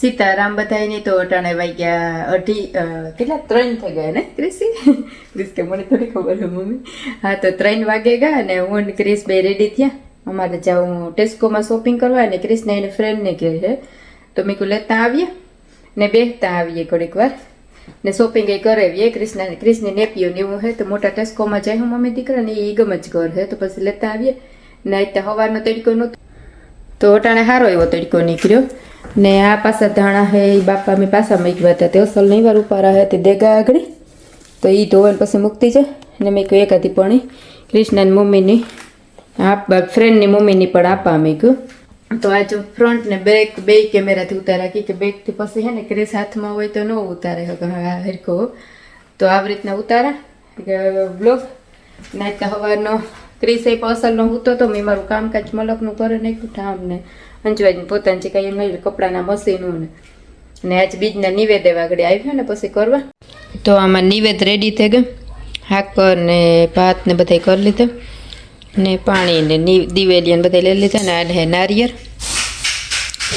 સીતારામ બધાયની તો અટાણે વાગ્યા અઢી કેટલા? ત્રણ થઈ ગયા ને? ક્રિસી ક્રિસ કે મને થોડી ખબર છે, મમ્મી. હા, તો ત્રણ વાગે ગયા અને હું ને ક્રિસ બે રેડી થયા. અમારે જાઉં ટેસ્કોમાં શોપિંગ કરવા અને ક્રિસને એને ફ્રેન્ડને કહે છે, તો મેં કહું લેતા આવીએ. ને બેસતા આવીએ ઘડીક વાર. ને શોપિંગ એ કરાવીએ ક્રિષ્ના ક્રિસની નેપીઓ ને એવું હે, તો મોટા ટેસ્કોમાં જાય હું મમ્મી દીકરાને એ ગમ જ ઘર હે, તો પછી લેતા આવીએ. ને આજ તો હવારનો તડકો નહોતો. તો અટાણે સારો એવો તડકો નીકળ્યો. ને આ પાછા ધાણા હે એ બાપા મેં પાછા મૂક્યા હતા. તે અસલ નહીં વાર ઉપારા હે, તે દેગા આગળ. તો એ ધોવાને પછી મૂકતી છે. ને મેં કહ્યું એકાદી પણ. કૃષ્ણની મમ્મીની, આપ ફ્રેન્ડની મમ્મીની પણ આપવા મૂક્યું તો આ જો ફ્રન્ટ ને બેક બે કેમેરાથી ઉતારા. કે બેકથી પછી હે ને ક્રેસ હાથમાં હોય તો ન ઉતારે. હરખો તો આવી રીતના ઉતારા. બ્લોગ નાચતા હવાનો ક્રિસ એ અસલનો હૂતો તો મેં મારું કામકાજ મલકનું કરે નાખ્યું. ઠામ ને અંજવાજને પોતાની જે કાંઈ લઈ કપડાના મશીનું ને. ને આજ બીજના નિવેદ એવા આગળ આવ્યો ને પછી કરવા. તો આમાં નિવેદ રેડી થઈ ગયો. હાકર ને ભાત ને બધા કરી લીધા. ને પાણી ને ની- દિવેલી ને બધા લઈ લીધા ને આને નારિયેર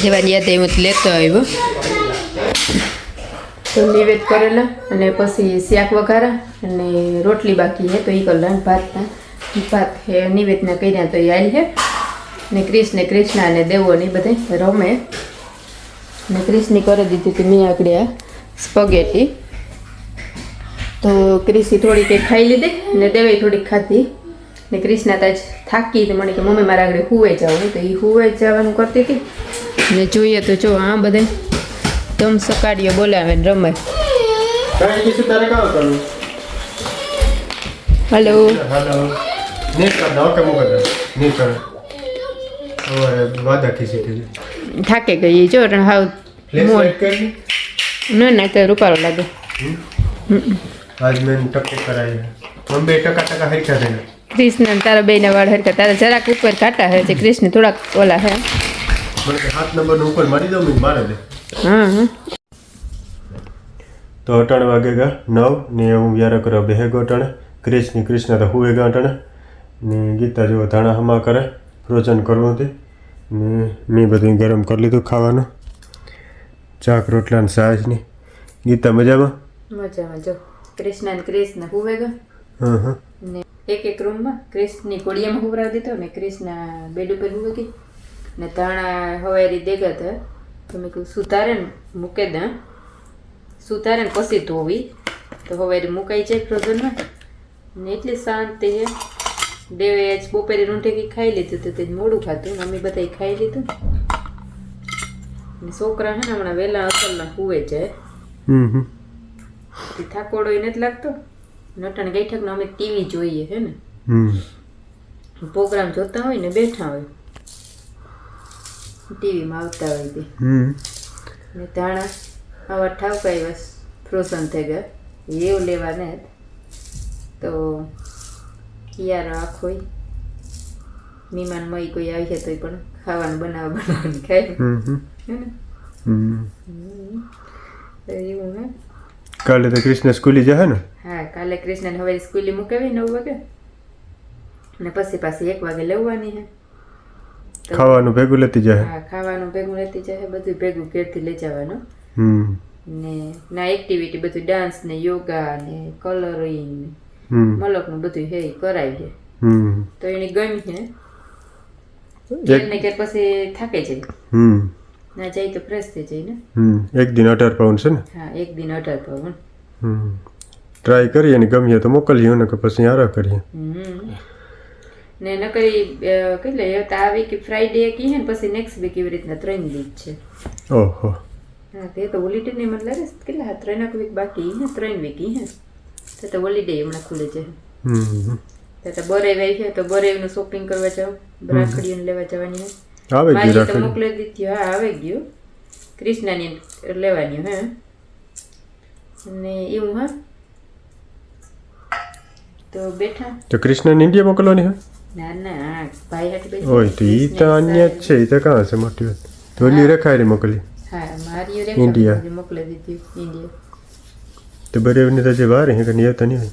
જેવાની યાદ હું લેતો આવ્યો. તો નિવેદ કરેલા અને પછી શાક વઘારા અને રોટલી બાકી હે તો એ કરેલા ભાતના. ભાત નિવેદના કર્યા તો એ આવી હે. ને કૃષ્ણ અને દેવો ને બધા રમે. ને ક્રિષ્ણી કરી દીધી હતી મેં આગળ આ સ્પગેટી. તો ક્રિસી થોડી કંઈ ખાઈ લીધી ને દેવે થોડીક ખાધી. ને ક્રિષ્ના તાજ થાકી તો મને કે મમ્મી મારા આગળ હુવે જાવ તો એ હુવે જવાનું કરતી હતી. ને જોઈએ તો જો આ બધે તમ સકાડીઓ બોલાવે ને રમે. હલો. હાલો. નહીં કર દો કે મૂકે દે નહીં કરે હવે વાદા ખીસી થઈ થાકે ગઈ જો હાવ કરી ન ના તો રૂપારો લાગે. આજ મેં ટકે કરાવી हम બે ટકા ટકા હરખ્યા થઈને કૃષ્ણ તારા બેના વાળ હરકા તારા જરાક ઉપર કાટા હે છે કૃષ્ણ થોડાક ઓલા હે. મને હાથ નંબર ઉપર મારી દઉં મારે દે. હા હા. તો અટાણે વાગે ગયા નવ ને હું વ્યારા કરવા બેહે ગયો અટાણે. કૃષ્ણ કૃષ્ણ તો હુએ ગયા અટાણે. ને ગીતા જેવો ધાણા હમા કરે. ફ્રોઝન કરવું હતી ને મેં બધું ગરમ કરી લીધું ખાવાનું. ચાક રોટલા ને સાસની. ગીતા મજામાં? મજામાં. જો કૃષ્ણ ને કૃષ્ણ હુવે ગયો. હા હા. ને એક એક રૂમમાં ક્રિશની ઘોડિયામાં હુવરાવી દીધો ને કૃષ્ણ બેડ ઉપર હુવે ગઈ. ને તાણા હવારી દેગા હતા તો મેં કહ્યું સુતારે ને મૂકે દે સુતારે ને પછી ધોવી. તો હવારી મુકાઈ જાય ફ્રોઝનમાં ને એટલી શાંતિ છે. દેવે આજ બપોરે રૂંઢેકી ખાઈ લીધું તો તે મોડું ખાધું. મમ્મી બધાય ખાઈ લીધું. ને છોકરા હે ને હમણાં વહેલા અસલના હુવે જાય તે થાકોડો નથી લાગતો. નટણ ગઈઠકનો અમે ટીવી જોઈએ હે ને. હમ. પ્રોગ્રામ જોતા હોય ને બેઠા હોય. ટીવીમાં આવતા હોય તે. હમ. ને ધાણા આવા ઠાવકા એવા ફ્રોઝન થઈ ગયા. એવું લેવા ને. તો કિયારો આખો મહેમાન મય કોઈ આવી છે તો પણ ખાવાનું બનાવવા બનાવવાનું ખાય. હે ને? એવું હે કાલે તો કૃષ્ણ સ્કૂલે જશે ને? હા કાલે કૃષ્ણને હવે સ્કૂલે મૂકાવી નવ વાગે. ને પછી પાછી એક વાગે લેવાની હે ખાવાનું ભેગું લેતી જશે? હા ખાવાનું ભેગું લેતી જાય બધું ભેગું ઘેરથી લઈ જવાનું. હમ. ને ના એક્ટિવિટી બધું ડાન્સ ને યોગા ને કલરિંગ મલકનું બધું હે કરાવી છે હમ. તો એને ગમી છે. ઘેર ને ઘેર પછી થાકે છે. હમ. ના જાય તો ફ્રેશ થઈ જાય ને. એક દિન અઢાર પાઉન્ડ છે ને? હા એક દિન અઢાર પાઉન્ડ ટ્રાય કરીએ ને ગમીએ તો મોકલીએ ને કે પછી આરા કરીએ. ને નકરી કેટલે એ તો આ વીક ફ્રાઈડે કી હે ને પછી નેક્સ્ટ વીક એવી રીતના ત્રણ વીક છે. ઓહો. હા તે તો હોલિડે ને મતલબ કેટલા ત્રણ વીક બાકી હે ત્રણ વીક હે તે તો હોલિડે હમણાં ખુલે છે. હમ. તે તો બરેવ આવી છે તો બરેવનું શોપિંગ કરવા જાવ રાખડીઓને લેવા જવાની આવે ગયું તો મોકલી દીધી હા આવે ગયું. કૃષ્ણાની લેવાની હે. અને એવું હા. તો બેઠા. તો કૃષ્ણને ઇન્ડિયા મોકલવાની હે ના ના ભાઈ હાટ બેસી ઓય તો ઈ તો અન્ય જ છે ઈ તો કાં છે મોટી વાત? ધોલી રખાય મોકલી. હા મારી ઇન્ડિયા. મોકલી દીધી ઇન્ડિયા તો બરેવની તો જે વાર હે કે નહીં હોય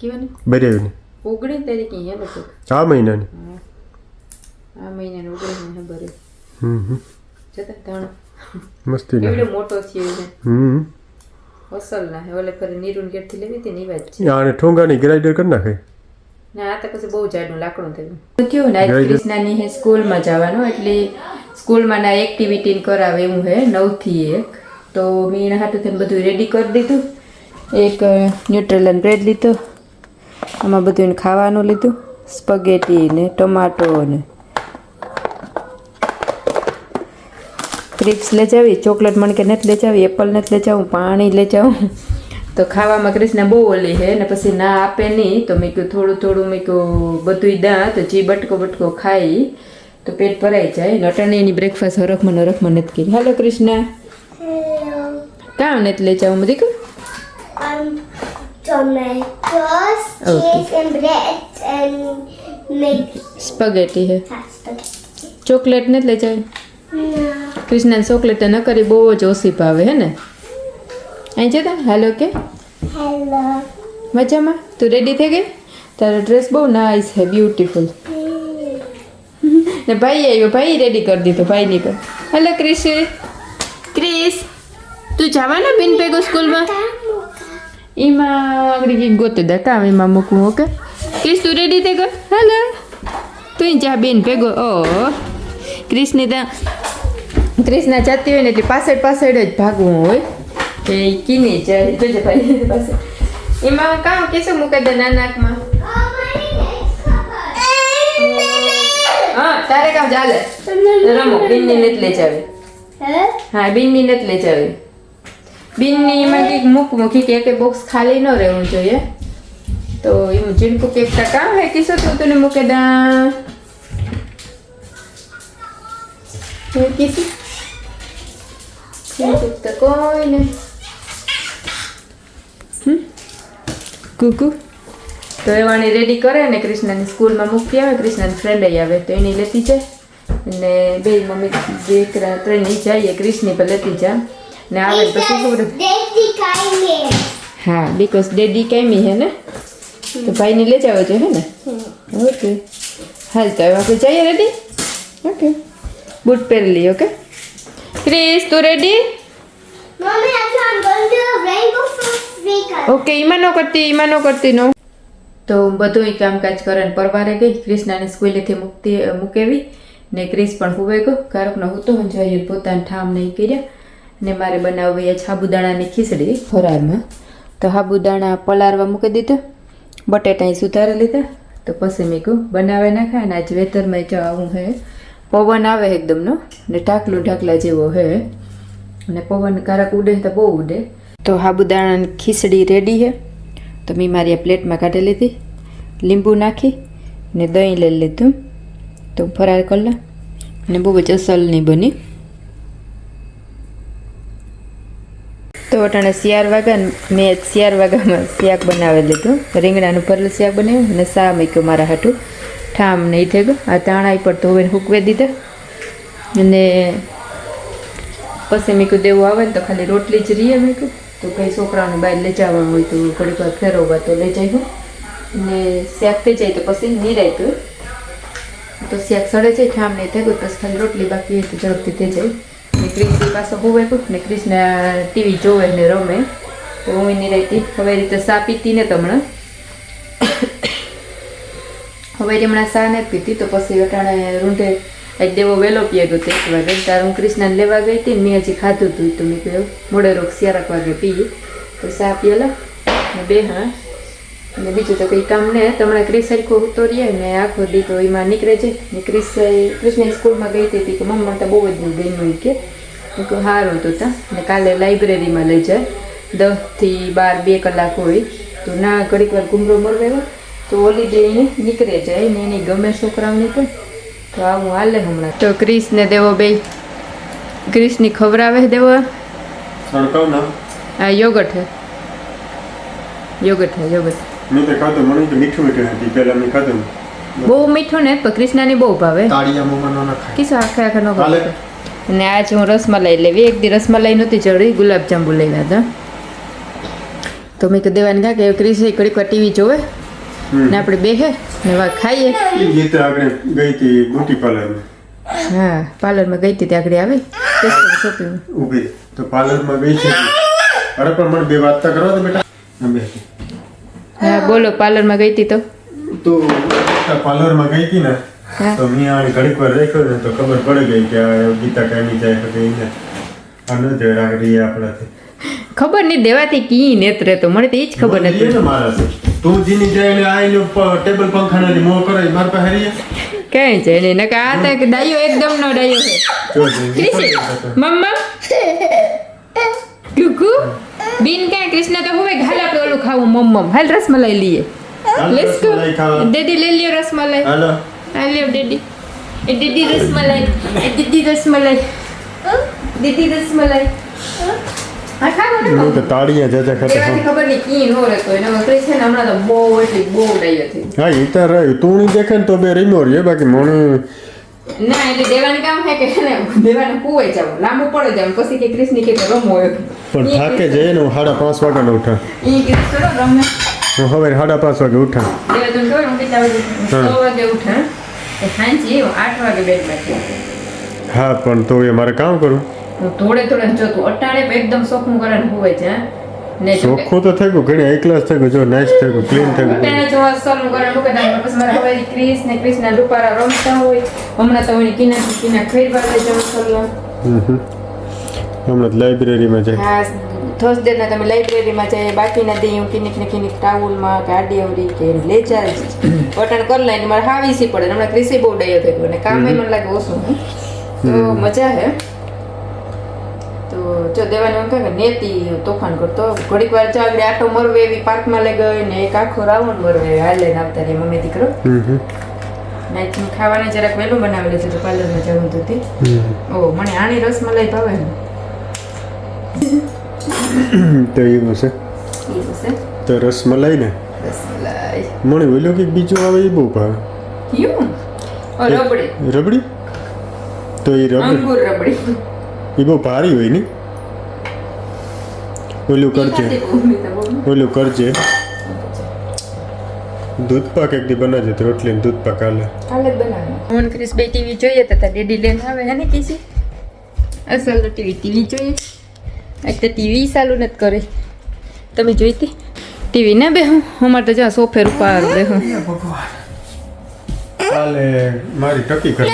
કેવાની? બરેવની. ઓગણીસ તારીખે હે લોકો આ મહિનાની. આ મહિનાનું ઓગણીસ હે બરે હમ હમ. જતા ત્રણ મસ્તી ના એવડો મોટો થયો છે. હમ અસલ ના હે ઓલે ફરી નીરુન ગેટથી લેવી હતી ને વાત છે. આને ઠોંગાની ગ્રાઇડર કરી નાખે. ના આ તો પછી બહુ જાડું લાકડું થયું. થયું ને ક્રિષ્નાની હે સ્કૂલમાં જવાનું એટલે સ્કૂલમાં ના એક્ટિવિટી કરાવે એવું હે નવથી એક. તો મેં એના હાથે બધું રેડી કરી દીધું. એક ન્યુટ્રેલન બ્રેડ લીધો. આમાં બધું ખાવાનું લીધું. સ્પગેટી ને ટમાટો ને. ક્રિપ્સ લઈ જાવી ચોકલેટ મણકે કે નથી લઈ જાવી એપલ નથી લઈ જાવું પાણી લઈ જાઉં તો ખાવામાં ક્રિષ્ના બહુ ઓલી છે ને પછી ના આપે નહીં. તો મેં કહ્યું થોડું થોડું મેં કહ્યું બધું દા. તો જે બટકો બટકો ખાઈ તો પેટ ભરાઈ જાય. ને એની બ્રેકફાસ્ટ હરખમાં નરખમાં નથી કરી. હાલો કૃષ્ણ કામ નથી કહું Um, tomatoes, Okay. cheese, and bread, and make spaghetti હે pasta. ચોકલેટ નથી લઈ જાય No. કૃષ્ણને ચોકલેટ ન કરી બહુ જ ઓછી ભાવે હે ને અહીં જતા હાલો કે Hello. મજામાં તું રેડી થઈ ગઈ તારો ડ્રેસ બહુ નાઇસ છે બ્યુટીફુલ ને ભાઈ આવ્યો ભાઈ રેડી કરી દીધો ભાઈની પર હેલો ક્રિશ ક્રિશ તું જવાના બેન ભેગો સ્કૂલમાં એમાં આગળ ગોતે દતા એમાં મૂકવું ઓકે ક્રિશ તું રેડી થઈ ગયો હેલો તું ચા બેન ભેગો ઓ ક્રિશની ત્યાં ક્રિશના જતી હોય ને એટલે પાછળ પાછળ જ ભાગવું હોય કે ઈ કીની જાય જોજે ભાઈ પાસે એમાં કામ કેશું મૂકે દે નાનાકમાં હા તારે કામ ચાલે રમો બિનની નથી લે જાવી હા બિનની નથી લે જાવી બિનની એમાં કંઈક મૂક મૂકી કે એક બોક્સ ખાલી ન રહેવું જોઈએ. કે એક કામ હે કિશો તું તને મૂકે દા. હે કિસી જીણકુ તો કોઈ નહીં હમ? કુકુ? તો એવાની રેડી કરે ને કૃષ્ણની સ્કૂલમાં મૂકી આવે, કૃષ્ણની ફ્રેન્ડ આવે, તો એની લેતી જાય. અને બે મમ્મી દીકરા ત્રણ જઈએ, કૃષ્ણની પર લેતી જા ને આવે પછી ખબર? હા બીકોઝ ડેડી કેમી હે ને? તો ભાઈને લઈ જાવ છે હે ને? ઓકે. હાલ તો હવે આપણે જઈએ રેડી ઓકે. બૂટ પહેરી લઈએ ઓકે? ક્રિસ તું રેડી. ઓકે ઈમાનો ન કરતી ઈમાનો ન કરતી નો. તો બધું કામકાજ કરે ને પરવારે ગઈ ક્રિષ્નાને સ્કૂલેથી મૂકતી મૂકેવી. ને ક્રિસ પણ હુવે ગયો કારકનો હતો જોઈએ પોતાના ઠામ નહીં કર્યા. ને મારે બનાવવી છે સાબુદાણાની ખીચડી ફરારમાં તો સાબુદાણા પલારવા મૂકી દીધા. બટેટા સુધારી લીધા. તો પછી મેં બનાવે નાખા અને આજ વેતરમાં જો આવું હે. પવન આવે એકદમનો ને ઢાકલું ઢાકલા જેવો હે. અને પવન કારક ઉડે તો બહુ ઉડે. તો સાબુદાણાની ખીચડી રેડી હે. તો મેં મારી આ પ્લેટમાં કાઢી લીધી. લીંબુ નાખી ને દહીં લઈ લીધું. તો ફરાર કરી લો. ને બહુ જ અસલની બની. તો અટાણે શિયાર વાગા મેં શિયાર વાગામાં શાક બનાવી લીધું. રીંગણાનું ભરેલું શાક બનાવ્યું અને સા મૂક્યું મારા હાટું. ઠામ નહીં થઈ ગયો. આ તાણા પર હવે હૂકવી દીધા. અને પછી મેં દેવું આવે ને તો ખાલી રોટલી જ રહીએ મેં તો કંઈ છોકરાઓને બહાર લઈ જવાનું હોય તો ઘડીક વાર ફેરવવા તો લઈ જાય ને શાક થઈ જાય તો પછી નિરાય તો શાક સડે છે, ઠામ નહીં થઈ ગયું, પછી ખાલી રોટલી બાકી હોય તો ઝડપથી થઈ જાય. ને પાસે હોવે ને ક્રિશ્ન ટીવી જોવે ને રમે તો હું નિરાયતી હવે રીતે સા પીતી ને હમણાં હવે હમણાં સા ને પીતી તો પછી અટાણે રૂંઢે આજ દેવો વહેલો પીએ ગયો તે એક વાગે તાર હું કૃષ્ણને લેવા ગઈ હતી ને મેં હજી ખાધું હતું તો મેં કહ્યું મોડે રોગ સિયારક વાગે પીએ તો સા પીએલા ને બે હા અને બીજું તો કંઈ કામ નહીં તમને ક્રિસ સરખું ઉતો રહીએ ને આખો દી તો એમાં નીકળે છે ને ક્રિસ કૃષ્ણ સ્કૂલમાં ગઈ હતી કે મમ્મી તો બહુ જ ગમ્યું કે સારું હતું ત્યાં ને કાલે લાઇબ્રેરીમાં લઈ જાય. દસથી બાર બે કલાક હોય. તો ના ઘડીક વાર ઘૂમરો મરવેલો તો હોલિડે એને નીકળે જાય. ને એની ગમે છોકરાઓની પણ. તો આવું હાલે હમણાં. તો ક્રિશને દેવો બે ક્રિસની ખવરાવે દેવો? હા ના. આ યોગટ હે. યોગટ હે યોગટ મેં તો ખાધું મને તો મીઠું મીઠું હતી પહેલાં મેં ખાધું. બહુ મીઠું ને પણ કૃષ્ણાની બહુ ભાવે. કિસ્સો આખે આખા નો હાલે. અને આજ હું રસમલાઈ લેવી. એક દી રસમલાઈ નહોતી જરૂરી ગુલાબજાંબુ લેવા હતા. તો મેં કીધું દેવાની કા કે ક્રિસ ઘડીક વાર ટીવી જોવે. ને આપણે બેહે ને વા ખાઈએ. ગીત આગળ ગઈ હતી બ્યુટી પાર્લરમાં. હા પાર્લરમાં ગઈ હતી ત્યાં આગળ આવી. શોપિંગ ઊભી. તો પાર્લરમાં ગઈ છે અરે પણ મને બે વાત તો કરવા દે બેટા. હા બોલો પાર્લરમાં ગઈ હતી તો? તો પાર્લરમાં ગઈ હતી ને. તો મેં ઘડીક વાર રાખ્યો ને તો ખબર પડી ગઈ કે આ ગીતા કાંઈ જાય તો એને. આ ન જ રાખી આપણાથી. ખબર નહીં દેવાથી કી નેત્રે તો. મને તો એ જ ખબર નથી. મારાથી. તું જીની જાય ને આઈને ટેબલ પંખાનાથી મોં કરે માર મારા પાસે હરીએ? ક્યાંય છે ને નકા આ તો ડાયો એકદમ નો ડાયો છે. મમ્મા? કુકુ બિન કે કૃષ્ણ તો હવે હાલ આપણે ઓલું ખાવું મમ્મમ. હાલ રસમલાઈ લઈએ. લેટ્સ ગો રસમલાઈ લઈ લ્યો રસમલાઈ. હાલો. હાલ લ્યો ડેડી એ દીદી રસમલાઈ એ દીદી રસમલાઈ દીદી રસમલાઈ હા ખાવો ને હું તો તાળીયા જતા ખાતે ખબર નહીં કી નો રહેતો એને વગર છે ને હમણાં તો બહુ એટલી બહુ ડાયો હતી હા એ તો રહી તું નહીં દેખે ને તો બે રીમો રહીએ બાકી મને ના એટલે દેવાનું કામ છે કે ને દેવાનું જવું. લાંબુ પડે જવું. પછી કે કૃષ્ણ કે રમો પણ થાકે જઈએ ને હું સાડા પાંચ વાગે ઉઠા. ઈ કે રમે. હું હવે સાડા પાંચ વાગે ઉઠા. દેવા તું ખબર હું કેટલા વાગે હા. વાગે ઉઠે એ સાંજે આઠ વાગે બેડમાં છું હા પણ તો એ મારે કામ કરું. હું થોડે થોડે જોતું અટાણે એકદમ શોખનું કરે હોય છે હા? ને ચોખ્ખું તો થઈ ગયું ઘણી હાઈ ક્લાસ થઈ ગયું જો નાઇસ થઈ ગયું ક્લીન થઈ ગયું. અટાણે જો અસલનું કરે મૂકે તો પછી મારા હવે ક્રિસ ને ક્રિસના રૂપારા રમતા હોય. હમણાં તો એની કિના કિના જાઉં અસલનો હમ હમ. હમણાં લાઇબ્રેરીમાં જાય. હા થર્સડે ના તમે લાઇબ્રેરીમાં જાય બાકીના દે હું કિનિક ને કિનિક ટાઉલમાં કે આડીઅવરી કે લે જાય વટાણ કરી લઈને મારે હાવીસી પડે હમણાં કૃષિ બહુ ડાયો થઈ ગયો અને કામ મને લાગે ઓછું તો મજા હે. તો જો દેવાની એમ કહે કે નેતી તોફાન કરતો. ઘડીક વાર આગળ આટો મરવે એવી પાકમાં લઈ ગયો ને એક આખો રાવણ મરવે. હાલે લઈને આવતા રહી મમ્મી દીકરો. નાઈટ ખાવાને જરાક વહેલું બનાવેલું છે તો પાર્લરમાં જવું હતી ઓ મને આની રસમલાઈ ભાવે ને. તો એવું છે. તો રસમલાઈ ને? મને ઓલું કે બીજું આવે એ બહુ ભાવે. રબડી. રબડી? તો એ રબડી. એ બહુ ભારી હોય ને? ઓલું કરજે. ઓલું કરજે. દૂધ પાક એક દી બનાવજે તો રોટલી ને દૂધ પાક હાલે. કાલે બનાવે. હું ક્રિસ બે ટીવી જોઈએ તો તાર ડેડી લેન આવે હે ને કીસી? અસલ ટીવી ટીવી જોઈએ. એક તો ટીવી ચાલુ નથી કરે. તમે જોઈતી ટીવી ના બેહું? અમારે તો જ્યાં સોફેર ઉપર બેહું. કાલે મારી ટકી કરી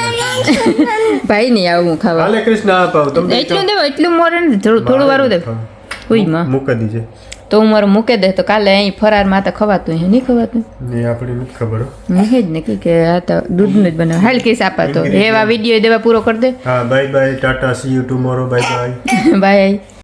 ભાઈ નહીં આવું હું ખાવા. હાલે કૃષ્ણ આપ તમને એટલું દેવો એટલું મોરે ને થોડું થોડું વારું દેવ. ઓયમાં. મૂકી દીજે. તો હું મારું મૂકે દે તો કાલે અહીં ફરારમાં તો ખવાતું હે નહીં ખવાતું? નહીં આપણે નથી ખબર નહીં જ ને કે- કે આ તો દૂધનું જ બનાવે. હાલ કેસ આપાતો એવા વીડિયો દેવા પૂરો કરી દે. હા bye bye tata see you tomorrow bye bye bye